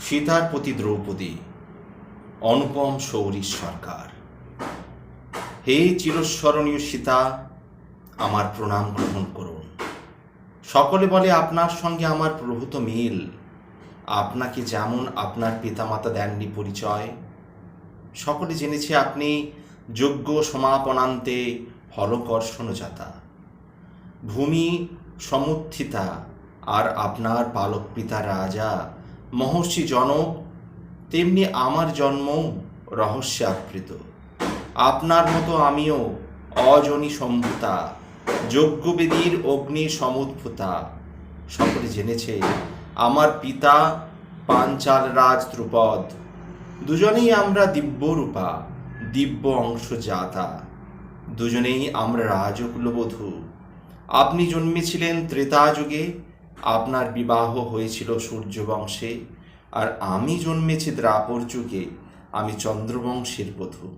সীতার প্রতি দ্রৌপদী, অনুপম শৌরী সরকার। হে চিরস্মরণীয় সীতা, আমার প্রণাম গ্রহণ করুন। সকলে বলে, আপনার সঙ্গে আমার প্রভূত মিল। আপনাকে যেমন আপনার পিতামাতা দেননি পরিচয়, সকলে জেনেছে আপনি যোগ্য সমাপনান্তে হলকর্ষণ জাতা ভূমি সমুত্থিতা, আর আপনার পালক পিতা রাজা মহর্ষি জনক, তেমনি আমার জন্ম রহস্যে আবৃত। আপনার মতো আমিও অজনী সম্ভূতা, যজ্ঞবেদীর অগ্নি সমুদ্ভূতা। সকলে জেনেছে, আমার পিতা পাঞ্চাল রাজ ধ্রুপদ। দুজনেই আমরা দিব্যরূপা, দিব্য অংশ জাতা দুজনেই আমরা রাজকুলবধূ। আপনি জন্মেছিলেন ত্রেতা যুগে আপনার বিবাহ হয়েছিল সূর্যবংশে, আর আমি জন্মেছি দ্রাপর যুগে, আমি চন্দ্রবংশের বধূ।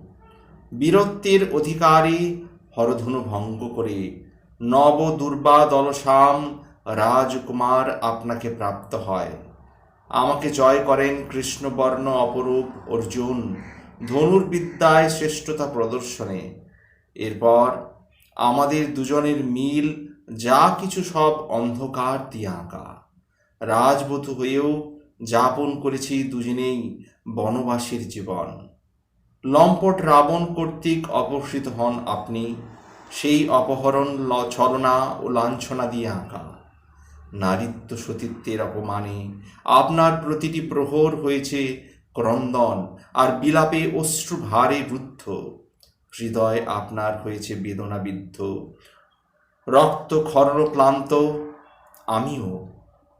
বীরত্বের অধিকারী হরধনু ভঙ্গ করে নব দুর্বা দলসাম রাজকুমার আপনাকে প্রাপ্ত হয়। আমাকে জয় করেন কৃষ্ণবর্ণ অপরূপ অর্জুন, ধনুর্বিদ্যায় শ্রেষ্ঠতা প্রদর্শনে। এরপর আমাদের দুজনের মিল যা কিছু সব অন্ধকার দিয়ে আঁকা। রাজবধূ হয়েও যাপন করেছি দুজনেই বনবাসীর জীবন। লম্পট রাবণ কর্তৃক অপহৃত হন আপনি, সেই অপহরণ ছলনা ও লাঞ্ছনা দিয়ে আঁকা। নারীত্ব সতীত্বের অপমানে আপনার প্রতিটি প্রহর হয়েছে ক্রন্দন আর বিলাপে অশ্রু ভারে রুদ্ধ। হৃদয় আপনার হয়েছে বেদনাবিদ্ধ। রক্ত খর্ণ ক্লান্ত, আমিও।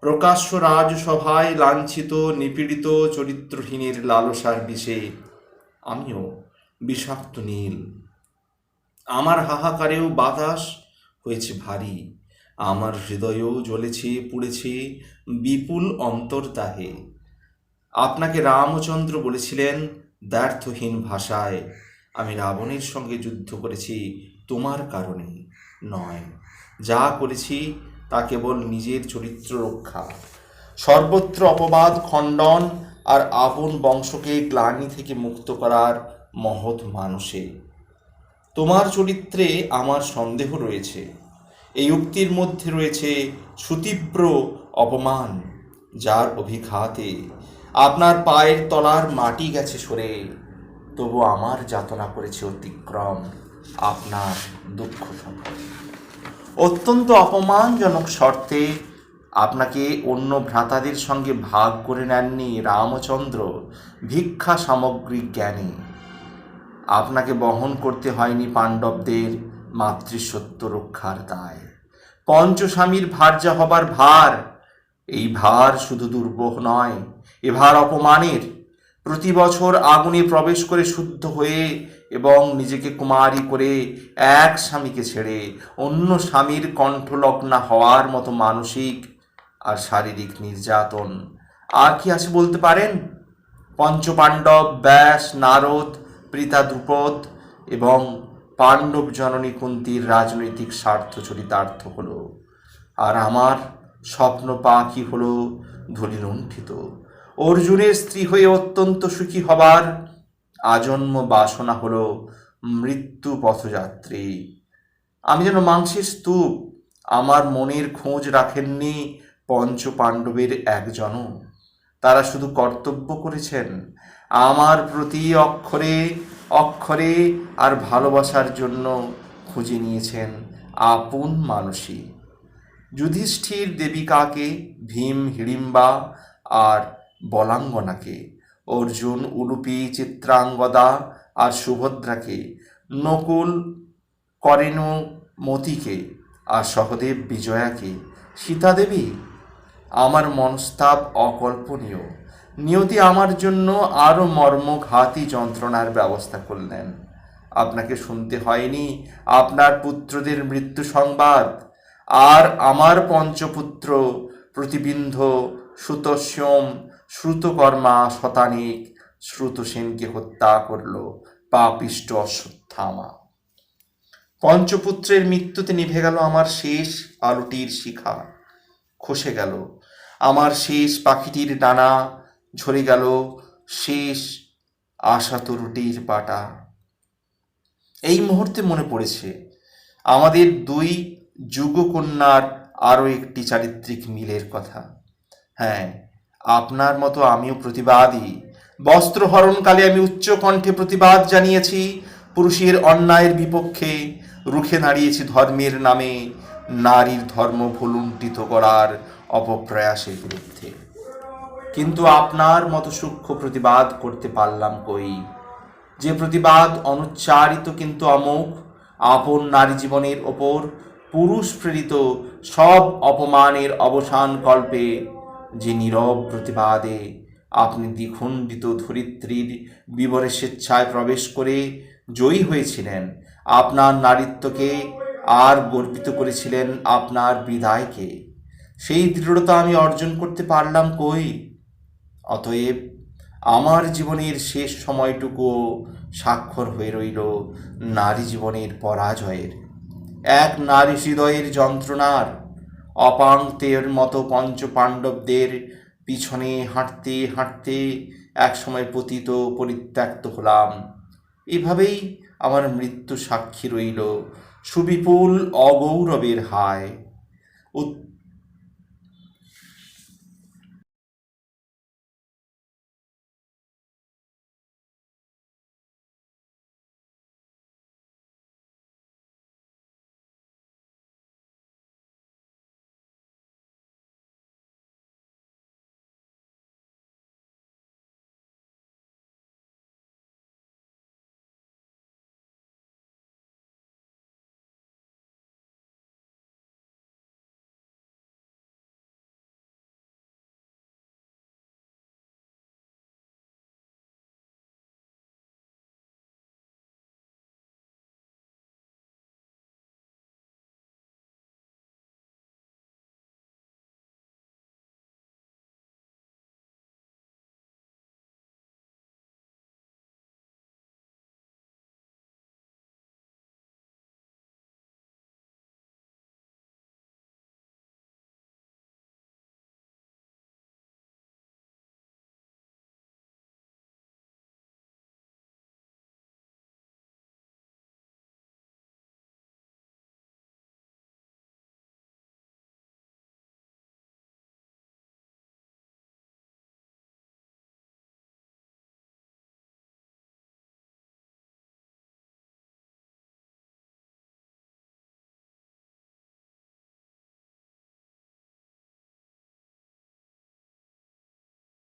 প্রকাশ্য রাজসভায় লাঞ্ছিত, নিপীড়িত, চরিত্রহীনের লালসার বিষে, আমিও বিষাক্ত নীল। আমার হাহাকারেও বাতাস হয়েছে ভারী, আমার হৃদয়েও জ্বলেছে, পুড়েছে বিপুল অন্তর্দাহে। আপনাকে রামচন্দ্র বলেছিলেন দ্ব্যর্থহীন ভাষায়, আমি রাবণের সঙ্গে যুদ্ধ করেছি তোমার কারণে নয়। যা করেছি তা কেবল নিজের চরিত্র রক্ষা। সর্বত্র অপবাদ, খণ্ডন আর আপন বংশকে গ্লানি থেকে মুক্ত করার মহৎ মানুষে। তোমার চরিত্রে আমার সন্দেহ রয়েছে। এই উক্তির মধ্যে রয়েছে সুতীব্র অপমান, যার অভিঘাতে আপনার পায়ের তলার মাটি গেছে সরে, তবু আমার যাতনা করেছে অতিক্রম। আপনার দুঃখ অত্যন্ত অপমানজনক শর্তে আপনাকে অন্য ভ্রাতাদের সঙ্গে ভাগ করে নেননি রামচন্দ্র ভিক্ষা সামগ্রিক জ্ঞানী। আপনাকে বহন করতে হয়নি পাণ্ডবদের মাতৃসত্য রক্ষার দায়। পঞ্চস্বামীর ভার্যা হবার ভার, এই ভার শুধু দুর্বহ নয়, এ ভার অপমানের প্রতি বছর আগুনে প্রবেশ করে শুদ্ধ হয়ে এবং নিজেকে কুমারী করে এক স্বামীকে ছেড়ে অন্য স্বামীর কণ্ঠলগ্না হওয়ার মতো মানসিক আর শারীরিক নির্যাতন। আর কি আছে বলতে পারেন? পঞ্চপাণ্ডব, ব্যাস, নারদ, প্রীতা দ্রুপদ এবং পাণ্ডব জননী কুন্তির রাজনৈতিক স্বার্থ চরিতার্থ হলো। আর আমার স্বপ্ন পাখি হলো ধূলি লুণ্ঠিত অর্জুনের স্ত্রী হয়ে অত্যন্ত সুখী হবার আজন্ম বাসনা হলো মৃত্যু পথযাত্রী। আমি যেন মাংসের স্তূপ, আমার মনের খোঁজ রাখেননি পঞ্চ পাণ্ডবের একজনও। তারা শুধু কর্তব্য করেছেন, আমার প্রতি অক্ষরে অক্ষরে আর ভালোবাসার জন্য খুঁজে নিয়েছেন আপন মানসী। যুধিষ্ঠির দেবিকাকে ভীম, হিড়িম্বা আর বলাঙ্গনাকে। অর্জুন উলুপি চিত্রাঙ্গদা আর সুভদ্রাকে, নকুল করেণু মতিকে আর সহদেব বিজয়াকে। সীতাদেবী, আমার মনস্তাপ অকল্পনীয়। নিয়তি আমার জন্য আরও মর্মঘাতী যন্ত্রণার ব্যবস্থা করলেন। আপনাকে শুনতে হয়নি আপনার পুত্রদের মৃত্যু সংবাদ? আর আমার পঞ্চপুত্র প্রতিবিন্ধ সুতস্যম শ্রুতকর্মা শতানিক শ্রুতসেনকে হত্যা করল পাপিষ্ট অশ্বত্থামা। পঞ্চপুত্রের মৃত্যুতে নিভে গেল আমার শেষ আলোটির শিখা। খসে গেল। আমার শেষ পাখিটির ডানা ঝরে গেল শেষ আশা তরুটির পাটা এই মুহূর্তে মনে পড়েছে, আমাদের দুই যুগকন্যার আরও একটি চারিত্রিক মিলের কথা। হ্যাঁ আপনার মতো আমিও প্রতিবাদী। বস্ত্রহরণকালে আমি উচ্চ কণ্ঠে প্রতিবাদ জানিয়েছি। পুরুষের অন্যায়ের বিপক্ষে রুখে দাঁড়িয়েছি ধর্মের নামে। নারীর ধর্ম ভুলুণ্ঠিত করার অপপ্রয়াসের বিরুদ্ধে। কিন্তু আপনার মতো সূক্ষ্ম প্রতিবাদ করতে পারলাম কই? যে প্রতিবাদ অনুচ্চারিত কিন্তু অমুক আপন নারী জীবনের ওপর পুরুষ প্রেরিত সব অপমানের অবসান কল্পে যে নীরব প্রতিবাদে আপনি দ্বিখণ্ডিত ধরিত্রীর বিবরে স্বেচ্ছায় প্রবেশ করে জয়ী হয়েছিলেন। আপনার নারীত্বকে আর গর্বিত করেছিলেন আপনার বিদায়কে। সেই দৃঢ়তা আমি অর্জন করতে পারলাম কই? অতএব আমার জীবনের শেষ সময়টুকুও স্বাক্ষর হয়ে রইল নারী জীবনের পরাজয়ের। এক নারী হৃদয়ের যন্ত্রণার অপাঙ্ক্তের মতো পঞ্চপাণ্ডবদের পিছনে হাঁটতে হাঁটতে একসময় পতিত পরিত্যক্ত হলাম। এভাবেই আমার মৃত্যু সাক্ষী রইল সুবিপুল অগৌরবের হায়।